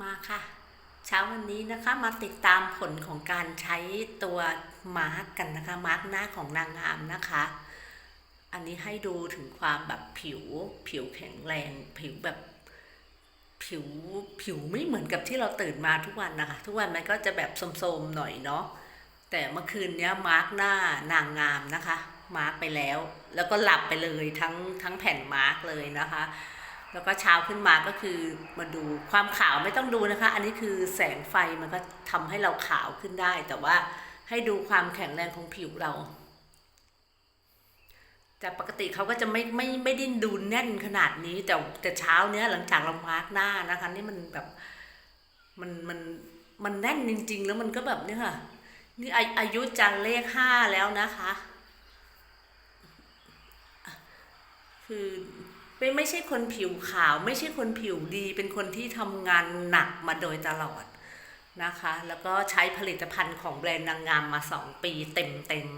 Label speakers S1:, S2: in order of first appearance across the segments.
S1: มาค่ะ เช้าวันนี้นะคะมาติดตามผลของการใช้ตัวมาร์กกันนะคะ มาร์กหน้าของนางงามนะคะ อันนี้ให้ดูถึงความแบบผิวผิวแข็งแรง ผิวแบบผิวผิวไม่เหมือนกับที่เราตื่นมาทุกวันนะคะ ทุกวันมันก็จะแบบโทมๆหน่อยเนาะแต่เมื่อคืนเนี้ยมาร์กหน้านางงามนะคะ มาร์กไปแล้ว แล้วก็หลับไปเลยทั้งทั้งแผ่นมาร์กเลยนะคะ แล้วก็เช้าขึ้นมาก็คือมาดูความขาวไม่ต้องดูนะคะ อันนี้คือแสงไฟมันก็ทำให้เราขาวขึ้นได้ แต่ว่าให้ดูความแข็งแรงของผิวเรา แต่ปกติเขาก็จะไม่ไม่ไม่ได้นดูแน่นขนาดนี้ แต่แต่เช้าเนี้ยหลังจากเรามาร์กหน้านะคะ นี่มันแบบมันมันมันแน่นจริง ๆ แล้วมันก็แบบเนี่ยค่ะ นี่อาอายุจันเลขห้าแล้วนะคะ คือ ไม่ไม่ใช่คนผิวขาว ไม่ใช่คนผิวดี เป็นคนที่ทำงานหนักมาโดยตลอดนะคะ แล้วก็ใช้ผลิตภัณฑ์ของแบรนด์นางงามมาสองปีเต็มเต็ม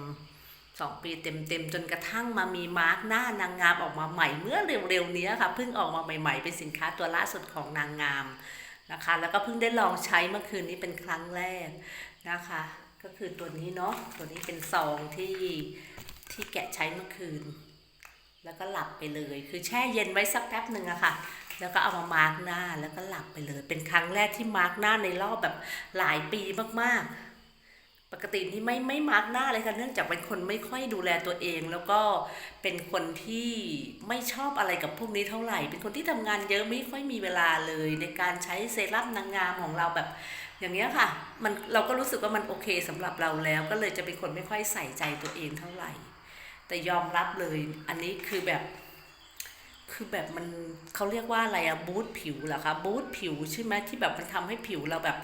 S1: สองปีเต็มเต็มๆ จนกระทั่งมามีมาร์กหน้านางงามออกมาใหม่เมื่อเร็วๆนี้ค่ะเพิ่งออกมาใหม่ๆ เป็นสินค้าตัวล่าสุดของนางงามนะคะ แล้วก็เพิ่งได้ลองใช้เมื่อคืนนี้เป็นครั้งแรกนะคะ ก็คือตัวนี้เนาะตัวนี้เป็นซองที่ที่แกะใช้เมื่อคืน แล้วก็หลับไปเลย คือแช่เย็นไว้สักแป๊บหนึ่งอะค่ะ แล้วก็เอามามาร์กหน้าแล้วก็หลับไปเลย เป็นครั้งแรกที่มาร์กหน้าในรอบแบบหลายปีมากๆ ปกตินี่ไม่ไม่มาร์กหน้าเลยค่ะเนื่องจากเป็นคนไม่ค่อยดูแลตัวเอง แล้วก็เป็นคนที่ไม่ชอบอะไรกับพวกนี้เท่าไหร่ เป็นคนที่ทำงานเยอะไม่ค่อยมีเวลาเลย ในการใช้เซรั่มนางงามของเราแบบอย่างเงี้ยค่ะ มันเราก็รู้สึกว่ามันโอเคสำหรับเราแล้ว ก็เลยจะเป็นคนไม่ค่อยใส่ใจตัวเองเท่าไหร่ แต่ยอมรับเลย อันนี้คือแบบ คือแบบมันเขาเรียกว่าอะไรอะบูทผิวเหรอคะบูทผิวใช่ไหมที่แบบมันทำให้ผิวเราแบบ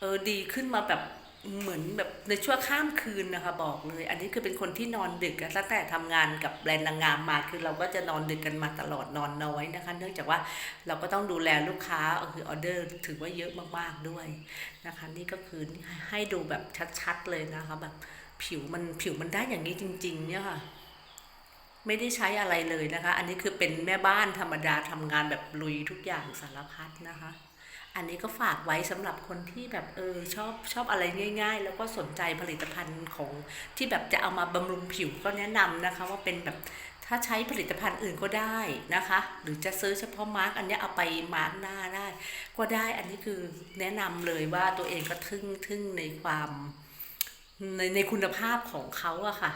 S1: เออดีขึ้นมาแบบเหมือนแบบในชั่วข้ามคืนนะคะบอกเลย อันนี้คือเป็นคนที่นอนดึกตั้งแต่ทำงานกับแบรนด์นางงามมาคือเราก็จะนอนดึกกันมาตลอดนอนน้อยนะคะ เนื่องจากว่าเราก็ต้องดูแลลูกค้าก็คือออเดอร์ถือว่าเยอะมากๆด้วยนะคะ นี่ก็คือให้ดูแบบชัดๆเลยนะคะแบบผิวมันผิวมันได้อย่างนี้จริง ๆ เนี่ยค่ะ ไม่ได้ใช้อะไรเลยนะคะ อันนี้คือเป็นแม่บ้านธรรมดาทำงานแบบลุยทุกอย่างสารพัดนะคะ อันนี้ก็ฝากไว้สำหรับคนที่แบบเออชอบชอบอะไรง่าย ๆ แล้วก็สนใจผลิตภัณฑ์ของที่แบบจะเอามาบำรุงผิวก็แนะนำนะคะ ว่าเป็นแบบถ้าใช้ผลิตภัณฑ์อื่นก็ได้นะคะ หรือจะซื้อเฉพาะมาร์กอันนี้เอาไปมาร์กหน้าได้ ก็ได้อันนี้คือแนะนำเลยว่าตัวเองก็ทึ่งทึ่งในความในในคุณภาพของเขาอะค่ะ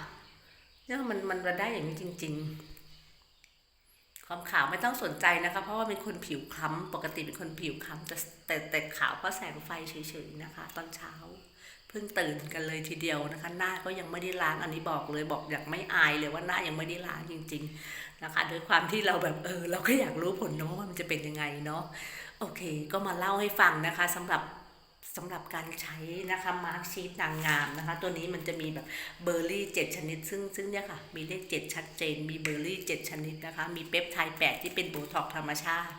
S1: เนี่ยมันมันได้อย่างนี้จริง ๆ ความขาวไม่ต้องสนใจนะคะ เพราะว่าเป็นคนผิวคล้ำปกติเป็นคนผิวคล้ำแต่แต่แต่ขาวเพราะแสงไฟเฉยๆนะคะ ตอนเช้า เพิ่งตื่นกันเลยทีเดียวนะคะ หน้าก็ยังไม่ได้ล้างอันนี้บอกเลยบอกอยากไม่อายเลยว่าหน้ายังไม่ได้ล้างจริง ๆนะคะโดยความที่เราแบบเออ เราก็อยากรู้ผลเนาะว่ามันจะเป็นยังไงเนาะโอเค ก็มาเล่าให้ฟังนะคะสำหรับ สำหรับการใช้นะคะมาร์กชีตนางงามนะคะ ตัวนี้มันจะมีแบบเบอร์รี่เจ็ดชนิด ซึ่งซึ่งเนี่ยค่ะ มีเลขเจ็ดชัดเจน มีเบอร์รี่เจ็ดชนิดนะคะ มีเปปไทด์แปดที่เป็นโบท็อกธรรมชาติ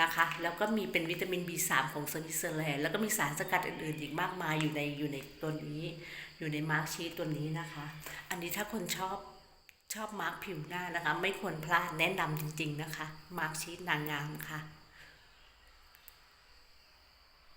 S1: นะคะ แล้วก็มีเป็นวิตามิน B3 ของสวิตเซอร์แลนด์แล้วก็มีสารสกัดอื่นๆอีกมากมายอยู่ในอยู่ในตัวนี้อยู่ในมาร์กชีตตัวนี้นะคะ อันนี้ถ้าคนชอบชอบมาร์กผิวหน้านะคะ ไม่ควรพลาดแนะนำจริง ๆนะคะ มาร์กชีตนางงามค่ะ